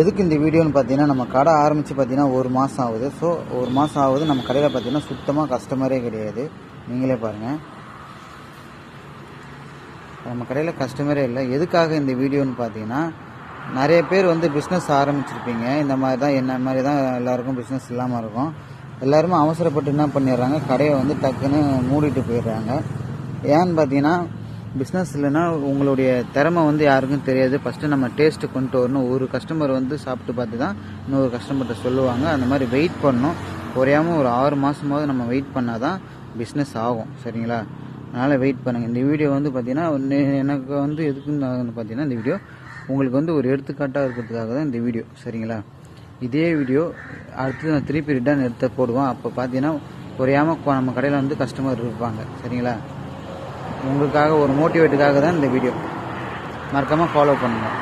எதுக்கு இந்த வீடியோன்னு பார்த்தீங்கன்னா நம்ம கடை ஆரம்பித்து பார்த்தீங்கன்னா ஒரு மாதம் ஆகுது. ஸோ ஒரு மாதம் ஆகுது நம்ம கடையில் பார்த்தீங்கன்னா சுத்தமாக கஸ்டமரே கிடையாது. நீங்களே பாருங்கள் நம்ம கடையில் கஸ்டமரே இல்லை. எதுக்காக இந்த வீடியோன்னு பார்த்தீங்கன்னா நிறைய பேர் வந்து பிஸ்னஸ் ஆரம்பிச்சிருப்பீங்க. இந்த மாதிரி தான் என்ன மாதிரி தான் எல்லாருக்கும் பிஸ்னஸ் இல்லாமல் இருக்கும். எல்லாருமே அவசரப்பட்டு என்ன பண்ணிடுறாங்க கடையை வந்து டக்குன்னு மூடிட்டு போயிடுறாங்க. ஏன்னு பார்த்தீங்கன்னா பிஸ்னஸ் இல்லைன்னா உங்களுடைய திறமை வந்து யாருக்கும் தெரியாது. ஃபஸ்ட்டு நம்ம டேஸ்ட்டு கொண்டு வரணும். ஒரு கஸ்டமர் வந்து சாப்பிட்டு பார்த்து தான் இன்னொரு கஸ்டமர்கிட்ட சொல்லுவாங்க. அந்த மாதிரி வெயிட் பண்ணணும். குறையாமல் ஒரு ஆறு மாதமாவது நம்ம வெயிட் பண்ணால் தான் பிஸ்னஸ் ஆகும். சரிங்களா? அதனால் வெயிட் பண்ணுங்கள் இந்த வீடியோ வந்து பார்த்தீங்கன்னா எனக்கு வந்து எதுக்குன்னு பார்த்தீங்கன்னா இந்த வீடியோ உங்களுக்கு வந்து ஒரு எடுத்துக்காட்டாக இருக்கிறதுக்காக தான் இந்த வீடியோ சரிங்களா? இதே வீடியோ அடுத்து நான் திருப்பி ரிட்டர்ன் எடுத்து போடுவோம். அப்போ பார்த்தீங்கன்னா குறையாமல் கொ- நம்ம கடையில் வந்து கஸ்டமர் இருப்பாங்க. சரிங்களா? உங்களுக்காக ஒரு மோட்டிவேட்டுக்காக தான் இந்த வீடியோ மறக்காமல் ஃபாலோ பண்ணுங்கள்